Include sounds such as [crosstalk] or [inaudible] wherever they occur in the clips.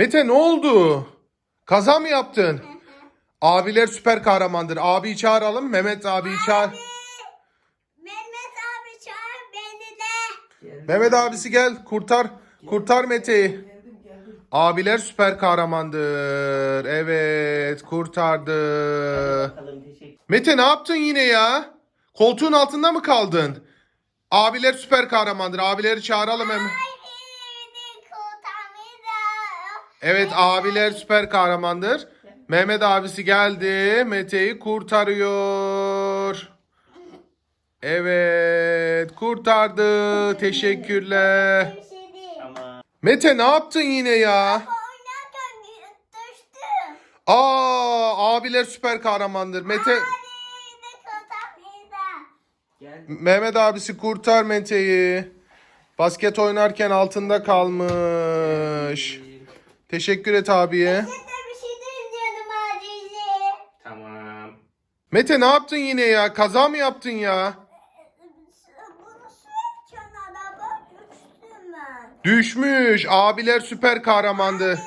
Mete ne oldu? Kaza mı yaptın? Abiler süper kahramandır. Abiyi çağıralım. Mehmet abiyi çağır. Mehmet abi çağır beni de. Mehmet abisi gel. Kurtar. Kurtar Mete'yi. Abiler süper kahramandır. Evet kurtardı. Mete ne yaptın yine ya? Koltuğun altında mı kaldın? Abiler süper kahramandır. Abileri çağıralım hemen. Beni kurtarmayacağım. Evet abiler süper kahramandır. Mehmet abisi geldi. Mete'yi kurtarıyor. Evet kurtardı. Teşekkürler. Mete ne yaptın yine ya? Aa abiler süper kahramandır. Mete. Mehmet abisi kurtar Mete'yi. Basket oynarken altında kalmış. Teşekkür et abiye. Şey. Tamam. Mete ne yaptın yine ya? Kaza mı yaptın ya? Düşmüş. Abiler süper kahramandı.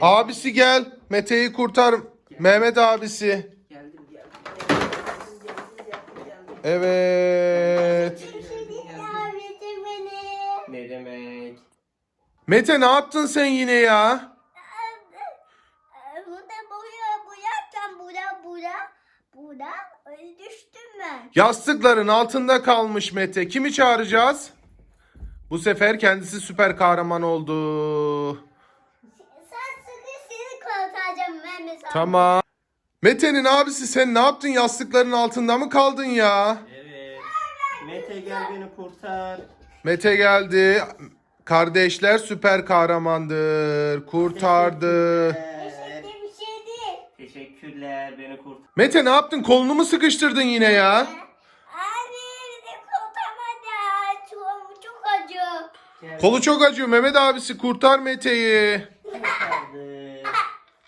Abisi gel. Mete'yi kurtar. Mehmet abisi. Evet. Ne demek? Mete ne yaptın sen yine ya? Burada buraya buyarken bura bura bura öyle düştüm ben. Yastıkların altında kalmış Mete. Kimi çağıracağız? Bu sefer kendisi süper kahraman oldu. Sen sıkı seni kurtaracağım ben mesela. Tamam. Mete'nin abisi sen ne yaptın? Yastıkların altında mı kaldın ya? Evet. Mete gel beni kurtar. Mete geldi. Kardeşler süper kahramandır. Kurtardı. Teşekkürler beni kurtar. Mete ne yaptın? Kolunu mu sıkıştırdın yine ya? Abi beni kurtarmadı. Çok, çok acı. Kolu çok acıyor. Mehmet abisi kurtar Mete'yi. kurtardı.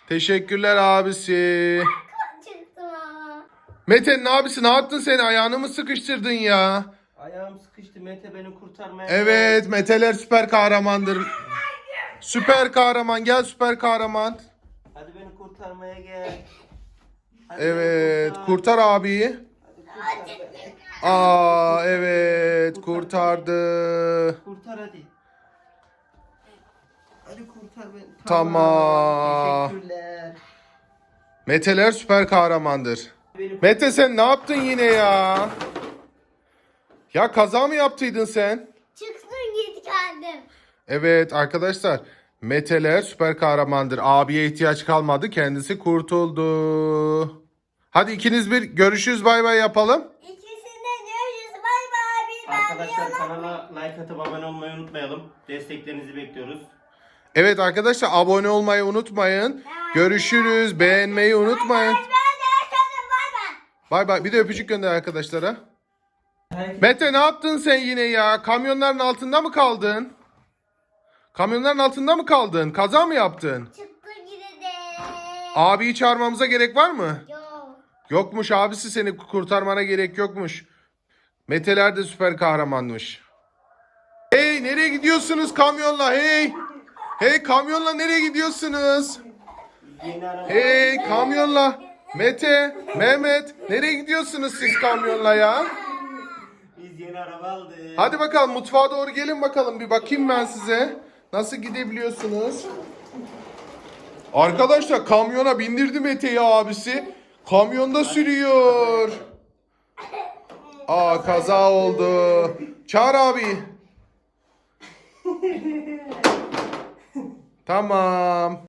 Teşekkürler abisi. Çıktım ama. Mete'nin abisi ne yaptın sen? Ayağını mı sıkıştırdın ya? Ayağım sıkıştı Mete beni kurtarmaya. Evet Mete'ler süper kahramandır. Süper kahraman gel süper kahraman. Hadi beni kurtarmaya gel. Hadi Evet kurtar abiyi. Hadi kurtar. Aa evet kurtardı. Kurtar hadi. Hadi kurtar beni. Tamam. Teşekkürler. Mete'ler süper kahramandır. Mete sen ne yaptın yine ya? Ya kaza mı yaptıydın sen? Çıksın git kendim. Evet arkadaşlar Mete'ler süper kahramandır. Abiye ihtiyaç kalmadı kendisi kurtuldu. Hadi ikiniz bir görüşürüz bay bay yapalım. İkisinde görüşürüz. Bay bay. Bir ben Arkadaşlar yalan- kanala like atıp abone olmayı unutmayalım. Desteklerinizi bekliyoruz. Evet arkadaşlar abone olmayı unutmayın. Görüşürüz beğenmeyi unutmayın. Ben de yaşadım. Bay bay. Bay bay bir de öpücük gönder arkadaşlara. Herkes Mete ne yaptın sen yine ya? Kamyonların altında mı kaldın? Kamyonların altında mı kaldın? Kaza mı yaptın? Çıktı gidi de. Abiyi çağırmamıza gerek var mı? Yok. Yokmuş abisi seni kurtarmana gerek yokmuş. Meteler de süper kahramanmış. Hey nereye gidiyorsunuz kamyonla hey? Hey kamyonla nereye gidiyorsunuz? Hey kamyonla. Mete, Mehmet nereye gidiyorsunuz siz kamyonla ya? Biz yeni araba aldık. Hadi bakalım mutfağa doğru gelin bakalım bir bakayım ben size. Nasıl gidebiliyorsunuz? Arkadaşlar kamyona bindirdi Mete'yi abisi. Kamyonda sürüyor. Aa kaza oldu. Çağır abi. [laughs] tamam.